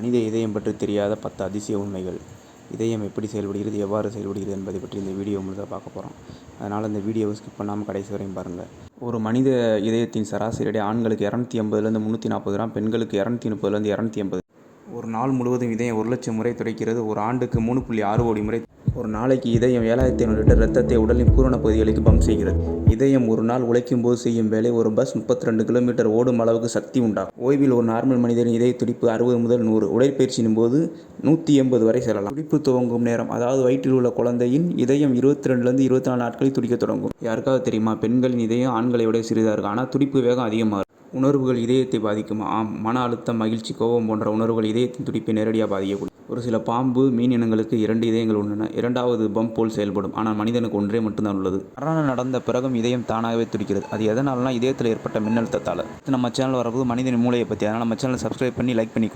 மனித இதயம் பற்றி தெரியாத பத்து அதிசய உண்மைகள். இதயம் எப்படி செயல்படுகிறது எவ்வாறு செயல்படுகிறது என்பதை பற்றி இந்த வீடியோ முழுதாக பார்க்க போகிறோம் அதனால் இந்த வீடியோவை ஸ்கிப் பண்ணாமல் கடைசி வரையும் பாருங்கள் ஒரு மனித இதயத்தின் சராசரி எடை ஆண்களுக்கு இரநூத்தி ஐம்பதுலேருந்து முந்நூற்றி நாற்பது கிராம் பெண்களுக்கு இரநூத்தி முப்பதுலேருந்து இரநூத்தி ஐம்பது ஒரு நாள் முழுவதும் இதயம் ஒரு லட்சம் முறை துடைக்கிறது ஒரு ஆண்டுக்கு மூணு புள்ளி ஆறு கோடி முறை ஒரு நாளைக்கு இதயம் ஏழாயிரத்தி ஐநூறு லிட்டர் ரத்தத்தை உடலின் பூரண பகுதிகளுக்கு பம்ப் செய்கிறது. இதயம் ஒரு நாள் உழைக்கும் போது செய்யும் வேலை ஒரு பஸ் முப்பத்தி ரெண்டு கிலோமீட்டர் ஓடும் அளவுக்கு சக்தி உண்டாகும். ஓய்வில் ஒரு நார்மல் மனிதரின் இதய துடிப்பு அறுபது முதல் நூறு. உடற்பயிற்சியின் போது நூற்றி எண்பது வரை செல்லலாம். துடிப்பு துவங்கும் நேரம் அதாவது வயிற்றில் உள்ள குழந்தையின் இதயம் இருபத்தி ரெண்டுலேருந்து இருபத்தி நாலு நாட்களில் துடிக்க தொடங்கும். யாருக்காவது தெரியுமா? பெண்களின் இதயம் ஆண்களை விட சிறிதாக இருக்கும். ஆனால் துடிப்பு வேகம் அதிகமாக இருக்கும். உணர்வுகள் இதயத்தை பாதிக்கும். ஆம் மன அழுத்தம் மகிழ்ச்சி கோபம் போன்ற உணர்வுகள் இதயத்தின் துடிப்பை நேரடியாக பாதிக்கக்கூடும். ஒரு சில பாம்பு மீன் இனங்களுக்கு இரண்டு இதயங்கள் உள்ளன. இரண்டாவது பம்ப் போல் செயல்படும். ஆனால் மனிதனுக்கு ஒன்றே மட்டும்தான் உள்ளது. மரணம் நடந்த பிறகும் இதயம் தானாகவே துடிக்கிறது. அது எதனாலனா இதயத்தில் ஏற்பட்ட மின்னழுத்தத்தால். நம்ம சேனல் வரப்போது மனிதன் மூளையை பற்றி. அதனால் நம்ம சேனலை சப்ஸ்கிரைப் பண்ணி லைக் பண்ணி